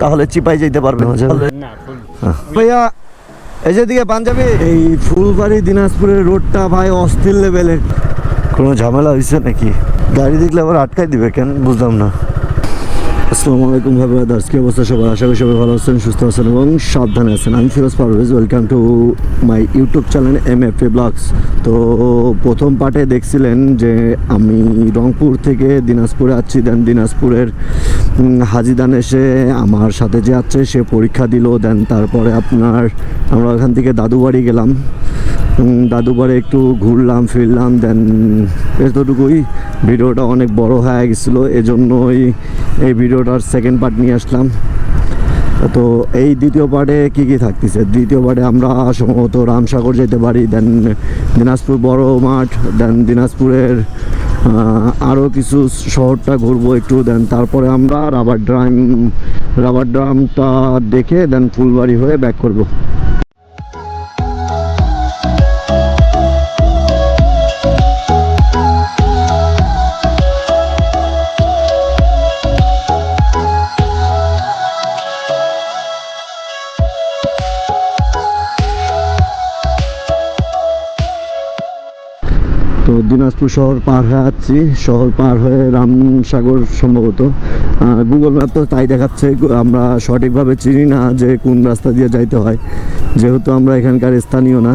তাহলে চিপাই যেতে পারবে না ভাইয়া এই যে দিকে পাঞ্জাবি। এই ফুলবাড়ি দিনাজপুরের রোডটা ভাই অস্থির লেভেলের। কোনো ঝামেলা হয়েছে নাকি? গাড়ি দেখলে আবার আটকাই দিবে কেন? বুঝলাম না। আসসালামু আলাইকুম ভাই ব্রাদার্স। কি অবস্থা সবার? আশা করি সবাই ভালো আছেন সুস্থ আছেন এবং সাবধানে আছেন। আমি Firoz Parvez welcome to my YouTube channel M F A vlogs তো প্রথম পার্টে দেখছিলেন যে আমি রংপুর থেকে দিনাজপুরে আসছি দেন দিনাজপুরের হাজিদান এসে আমার সাথে যে আছে সে পরীক্ষা দিল দেন তারপরে আপনার আমরা ওখান থেকে দাদুবাড়ি গেলাম। উম, দাদুবাড়ি একটু ঘুরলাম ফিরলাম দেন এতটুকুই। ভিডিওটা অনেক বড় হয়ে গেছিল এজন্যই এই ভিডিওটার সেকেন্ড পার্ট নিয়ে আসলাম। তো এই দ্বিতীয় পার্টে কী কী থাকতেছে? দ্বিতীয় পার্টে আমরা সম্ভবত রামসাগর যেতে পারি দেন দিনাজপুর বড় মাঠ দেন দিনাজপুরের আরও কিছু শহরটা ঘুরবো একটু দেন তারপরে আমরা রাবার ড্রাম রাবার ড্রামটা দেখে দেন ফুলবাড়ি হয়ে ব্যাক করব। তো দিনাজপুর শহর পার হয়ে যাচ্ছি। শহর পার হয়ে রামসাগর সম্ভবত। আর গুগল ম্যাপ তো তাই দেখাচ্ছে, আমরা সঠিকভাবে চিনি না যে কোন রাস্তা দিয়ে যাইতে হয়। যেহেতু আমরা এখানকার স্থানীয় না।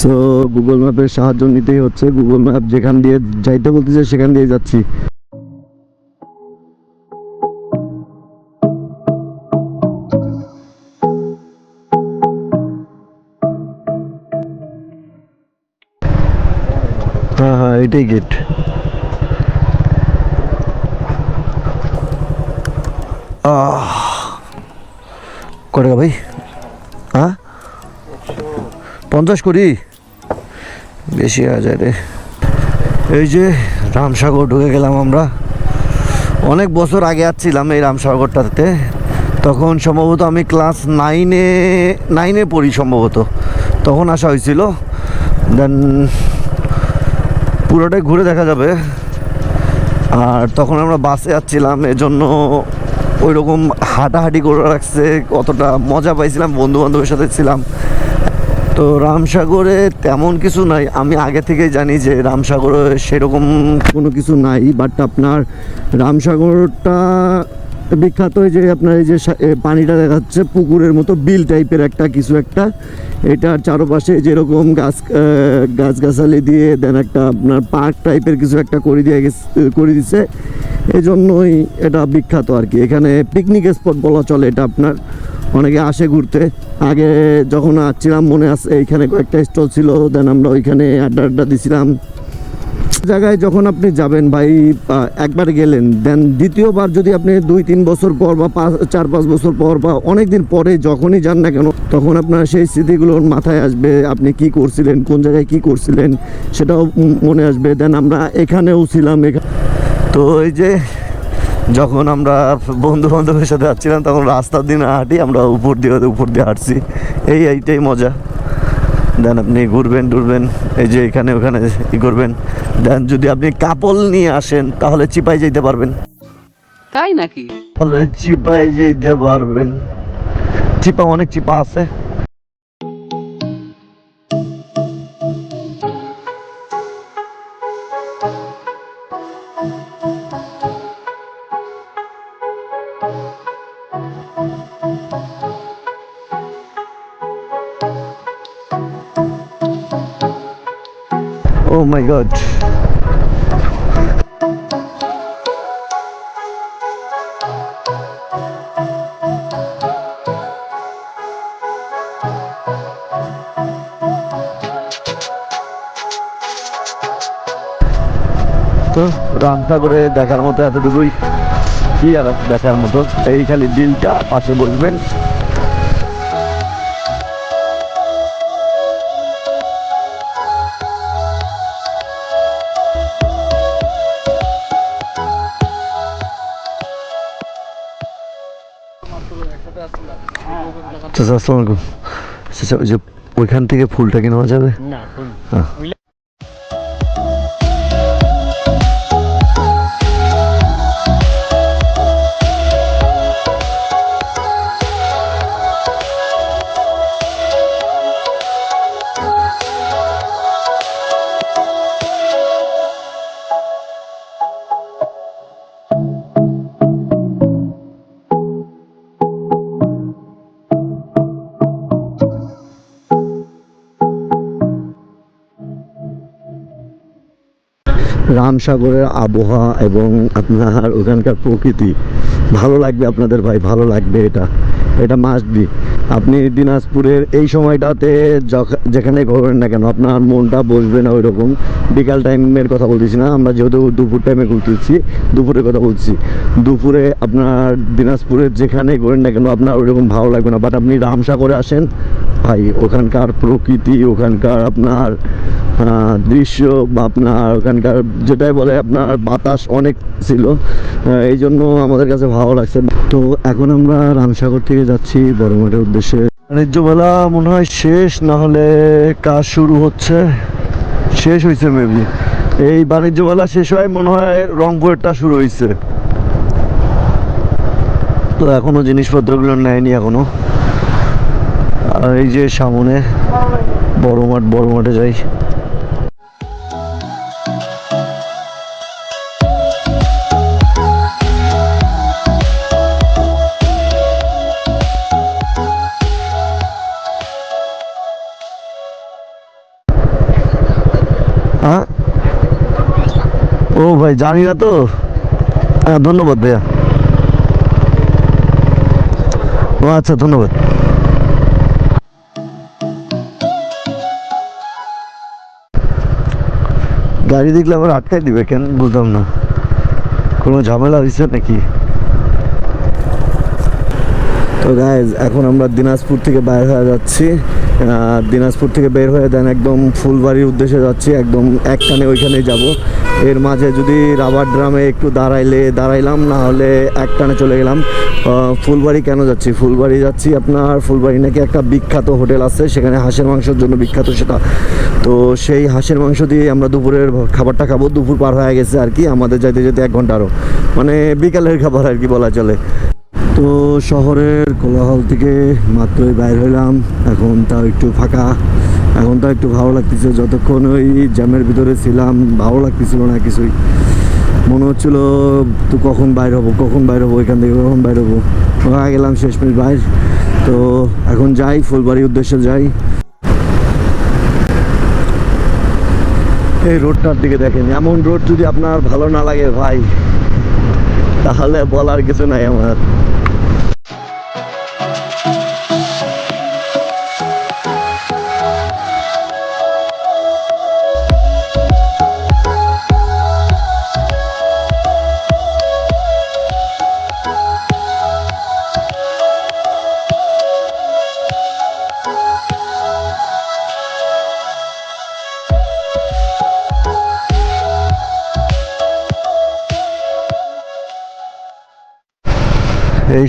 সো গুগল ম্যাপের সাহায্য নিতেই হচ্ছে। গুগল ম্যাপ যেখান দিয়ে যাইতে বলতেছে, সেখান দিয়ে যাচ্ছি। এটাই গেট টাকা ভাই? হ্যাঁ? পঞ্চাশ করি বেশি যায় রে। এই যে রামসাগর ঢুকে গেলাম আমরা। অনেক বছর আগে আসছিলাম এই রামসাগরটাতে। তখন সম্ভবত আমি ক্লাস নাইনে নাইনে পড়ি সম্ভবত। তখন আসা হয়েছিল। দেন পুরোটাই ঘুরে দেখা যাবে। আর তখন আমরা বাসে যাচ্ছিলাম, এজন্য ওই রকম হাঁটাহাঁটি করে রাখছে অতটা মজা পাইছিলাম বন্ধু বান্ধবের সাথে ছিলাম। তো রামসাগরে তেমন কিছু নাই। আমি আগে থেকেই জানি যে রামসাগরে সেরকম কোনো কিছু নাই বাট আপনার রামসাগরটা বিখ্যাত এই যে আপনার এই যে পানিটা দেখাচ্ছে পুকুরের মতো বিল টাইপের একটা, কিছু একটা। এটার চারপাশে যেরকম গাছ গাছগাছালি দিয়ে দেন একটা আপনার পার্ক টাইপের কিছু একটা করে দিয়ে করে দিছে। এই জন্যই এটা বিখ্যাত আর কি। এখানে পিকনিক স্পট বলা চলে এটা আপনার। অনেকে আসে ঘুরতে। আগে যখন আসছিলাম, মনে আছে, এইখানে কয়েকটা স্টল ছিল দেন আমরা ওইখানে আড্ডা আড্ডা দিছিলাম। জায়গায় যখন আপনি যাবেন ভাই একবার গেলেন দেন দ্বিতীয়বার যদি আপনি দুই, তিন বছর পর বা পাঁচ, চার, পাঁচ বছর পর বা অনেক দিন পরে যখনই যান না কেন, তখন আপনার সেই স্মৃতিগুলোর মাথায় আসবে আপনি কি করছিলেন, কোন জায়গায় কি করছিলেন, সেটাও মনে আসবে। দেন আমরা এখানেও ছিলাম এখানে তো এই যে যখন আমরা বন্ধু বান্ধবের সাথে যাচ্ছিলাম, তখন রাস্তার দিন হাঁটি আমরা উপর দিয়ে উপর দিয়ে হাঁটছি। এই, এইটাই মজা। দেন আপনি ঘুরবেন টুরবেন এই যে এখানে ওখানে ই করবেন। দেন যদি আপনি কাপল নিয়ে আসেন তাহলে চিপাই যেতে পারবেন। তাই নাকি? তাহলে চিপাই যেতে পারবেন। চিপা অনেক চিপা আছে। My god. তো রামসাগরে দেখার মতো এতটুকুই। কি আর দেখার মতো? এই খালি বিলটা পাশে বসবেন। চাচা আসসালামু আলাইকুম। চাচা ওই যে ওইখান থেকে ফুলটা কি নেওয়া যাবে? না রামসাগরের আবহাওয়া এবং আপনার ওখানকার প্রকৃতি, ভালো লাগবে আপনাদের ভাই, ভালো লাগবে এটা এটা মাস্ট বি আপনি দিনাজপুরের এই সময়টাতে যেখানে ঘোরেন না কেন, আপনার মনটা বসবে না ওই রকম বিকাল টাইমের কথা বলতেছি না, আমরা যেহেতু দুপুর টাইমে ঘুরতেছি, দুপুরের কথা বলছি দুপুরে আপনার দিনাজপুরের যেখানে ঘোরেন না কেন, আপনার ওই রকম ভালো লাগবে না। বাট আপনি রামসাগরে আসেন, ভাই, ওখানকার প্রকৃতি, ওখানকার আপনার দৃশ্য আপনার ওখানকার যেটাই বলে আপনার বাতাস অনেক ছিল। এই জন্য আমাদের কাছে ভালো লাগছে। তো এখন আমরা রামসাগর থেকে যাচ্ছি বড়মাঠের উদ্দেশ্যে। বাণিজ্য মেলা মনে হয় শেষ, না হলে কাজ শুরু হচ্ছে। শেষ হয়েছে মেবি এই বাণিজ্য মেলা শেষ হয় মনে হয় রংপুরেরটা শুরু হয়েছে। তো এখনও জিনিসপত্রগুলো নেয়নি এখনও। আর এই যে সামনে বড় মাঠ বড় মাঠে যাই। ভাই, জানি না তো। হ্যাঁ ধন্যবাদ ভাইয়া। ও আচ্ছা ধন্যবাদ। গাড়ি দেখলে আবার আটকাই দিবে কেন? বুঝলাম না। কোনো ঝামেলা হয়েছে নাকি? তো গাইজ এখন আমরা দিনাজপুর থেকে বাইর হয়ে যাচ্ছি। দিনাজপুর থেকে বের হয়ে দেন একদম ফুলবাড়ির উদ্দেশ্যে যাচ্ছি। একদম একখানে ওইখানে যাব। এর মাঝে যদি রাবার ড্রামে একটু দাঁড়াইলে, দাঁড়াইলাম, না হলে একটানে চলে গেলাম। ফুলবাড়ি কেন যাচ্ছি? ফুলবাড়ি যাচ্ছি আপনার, ফুলবাড়ি নাকি একটা বিখ্যাত হোটেল আছে, সেখানে হাঁসের মাংসের জন্য বিখ্যাত সেটা। তো সেই হাঁসের মাংস দিয়ে আমরা দুপুরের খাবারটা খাব, দুপুর পার হয়ে গেছে আর কি, আমাদের যাইতে যেতে এক ঘণ্টা আরও মানে বিকালের খাবার আর কি বলা চলে। তো শহরের কোলাহল থেকে মাত্রই বাইর হইলাম, এখন তাও একটু ফাঁকা। এখন তো একটু ভালো লাগতেছে, যতক্ষণ ওই জ্যামের ভিতরে ছিলাম, ভালো লাগতেছিল না কিছুই। মনে হচ্ছিল, তো কখন বাইর হব, কখন বাইর হব, এখান থেকে কখন বাইর হব? গেলাম শেষমেশ বাইর। তো এখন যাই, ফুলবাড়ির উদ্দেশ্যে যাই। এই রোডটার দিকে দেখেন, এমন রোড যদি আপনার ভালো না লাগে ভাই, তাহলে বলার কিছু নাই আমার।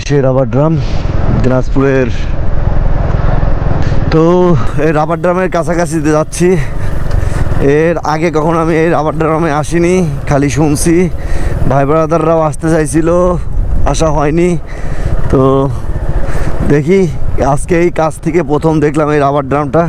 এই সে রাবার ড্রাম দিনাজপুরের। তো এই রাবার ড্রামের কাছাকাছি যাচ্ছি। এর আগে কখনো আমি এই রাবার ড্রামে আসিনি, খালি শুনছি। ভাই ব্রাদাররাও আসতে চাইছিল, আসা হয়নি। তো দেখি, আজকে এই কাছ থেকে প্রথম দেখলাম এই রাবার ড্রামটা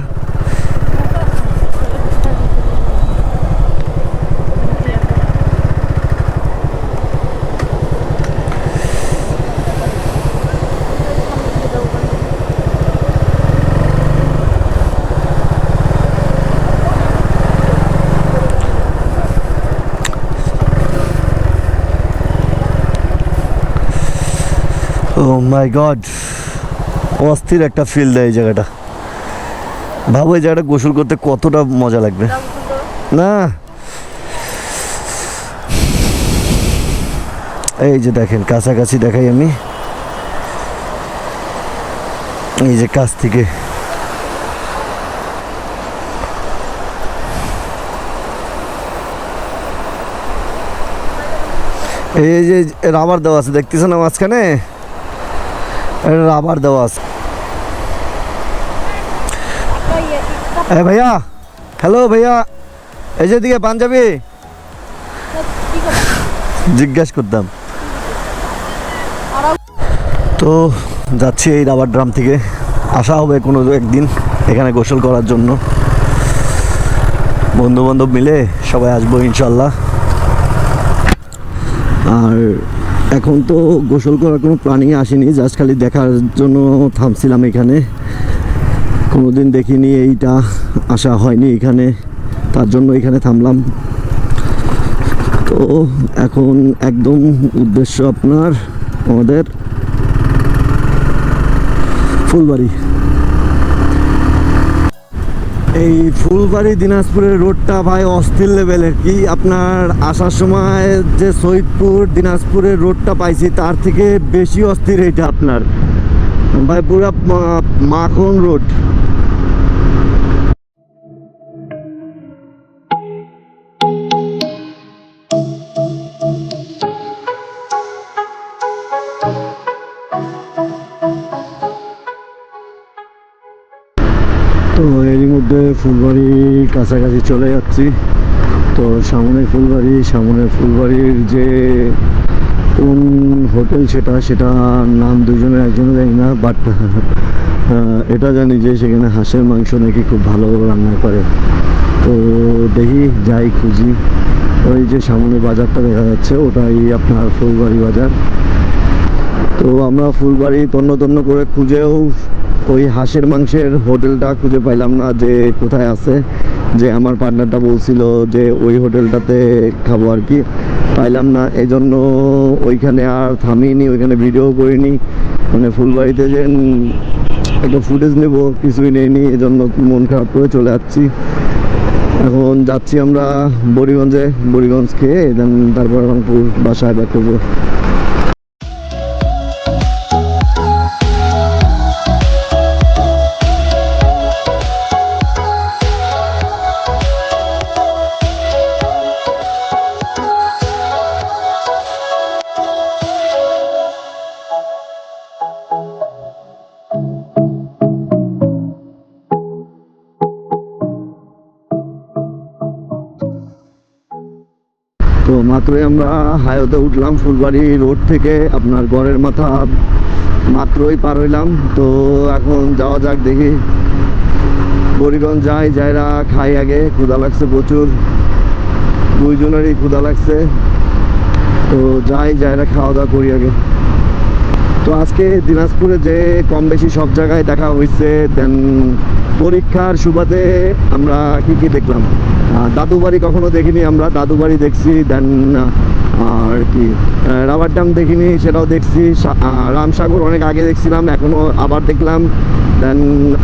ও মাই গড অস্থির একটা ফিল দেয় এই জায়গাটা। ভাবো এই জায়গাটা গোসল করতে কতটা মজা লাগবে। না। এই যে দেখেন কাছাকাছি দেখাই আমি। এই যে কাছ থেকে। এই যে রাবার দেওয়া আছে দেখতেছেন না মাঝখানে? রাবার দেওয়া আছে। এ ভাইয়া হ্যালো ভাইয়া, এই যে দিকে পাঞ্জাবি। জিজ্ঞাসা করতাম। তো যাচ্ছি এই রাবার ড্রাম থেকে। আসা হবে কোনো একদিন এখানে গোসল করার জন্য। বন্ধু বান্ধব মিলে সবাই আসব ইনশাল্লাহ। আর এখন তো গোসল করার কোনো প্ল্যানিং আসেনি, জাস্ট খালি দেখার জন্য থামছিলাম এখানে। কোনোদিন দেখিনি এইটা, আসা হয়নি এখানে, তার জন্য এখানে থামলাম। তো এখন একদম উদ্দেশ্য আপনার, আমাদের ফুলবাড়ি। এই ফুলবাড়ি দিনাজপুরের রোডটা ভাই অস্থির লেভেলের। কি আপনার আসার সময় যে সৈদপুর দিনাজপুরের রোডটা পাইছি, তার থেকে বেশি অস্থির এটা আপনার। ভাই পুরা মাখন রোড। ফুলবাড়ির কাছাকাছি চলে যাচ্ছি। তো সামনে ফুলবাড়ি, সামনে ফুলবাড়ির যে কোন হোটেল সেটা সেটা নাম দুজনের একজনে জানি না বাট এটা জানি যে সেখানে হাঁসের মাংস নাকি খুব ভালো রান্না করে। তো দেখি, যাই খুঁজি। ওই যে সামনে বাজারটা দেখা যাচ্ছে, ওটাই আপনার ফুলবাড়ি বাজার। তো আমরা ফুলবাড়ি তন্ন তন্ন করে খুঁজেও ওই হাঁসের মাংসের হোটেলটা খুঁজে পাইলাম না যে কোথায় আছে। যে আমার পার্টনারটা বলছিল যে ওই হোটেলটাতে খাব আর কি। পাইলাম না এই জন্য ওইখানে আর থামিনি, ওইখানে ভিডিও করিনি। মানে ফুলবাড়িতে যে একটা ফুটেজ নেব, কিছুই নেইনি এই জন্য মন খারাপ করে চলে যাচ্ছি। এখন যাচ্ছি আমরা বরিগঞ্জে বরিগঞ্জ খেয়ে দেন তারপর রংপুর, বাসায় ব্যাক করব। মাত্রই আমরা হাইওতে উঠলাম ফুলবাড়ি রোড থেকে, আপনার গড়ের মাথা মাত্রই পার হইলাম। তো এখন যাওয়া যাক দেখি। বরিগঞ্জ যাই, যাইরা খাই আগে, ক্ষুধা লাগছে প্রচুর। দুইজনেরই ক্ষুধা লাগছে। তো যাই, যাইরা খাওয়া দাওয়া করি আগে। তো আজকে দিনাজপুরে যে কম বেশি সব জায়গায় দেখা হয়েছে দেন পরীক্ষার সুবাদে আমরা কি কি দেখলাম? আহ, দাদুবাড়ি কখনো দেখিনি আমরা দাদুবাড়ি দেখছি দেন আর কি রাবার ড্যাম দেখিনি সেটাও দেখছি রামসাগর অনেক আগে দেখছিলাম এখনও আবার দেখলাম দেন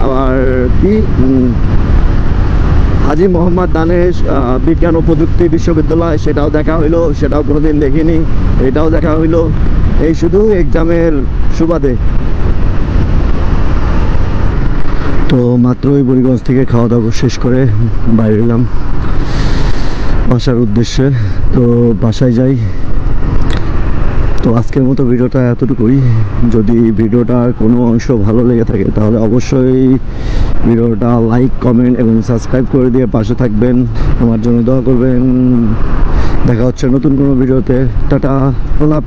আবার কি হাজি মোহাম্মদ দানেশ বিজ্ঞান ও প্রযুক্তি বিশ্ববিদ্যালয় সেটাও দেখা হইল সেটাও কোনোদিন দেখিনি এটাও দেখা হইল এই শুধু এক্সামের সুবাদে। তো মাত্রই বরিগঞ্জ থেকে খাওয়া দাওয়া শেষ করে বাইরে এলাম বাসার উদ্দেশ্যে। তো বাসায় যাই। তো আজকের মতো ভিডিওটা এতটুকুই। যদি ভিডিওটার কোনো অংশ ভালো লেগে থাকে, তাহলে অবশ্যই ভিডিওটা লাইক কমেন্ট এবং সাবস্ক্রাইব করে দিয়ে পাশে থাকবেন। আমার জন্য দোয়া করবেন। দেখা হচ্ছে নতুন কোনো ভিডিওতে। টাটা, আল্লাহ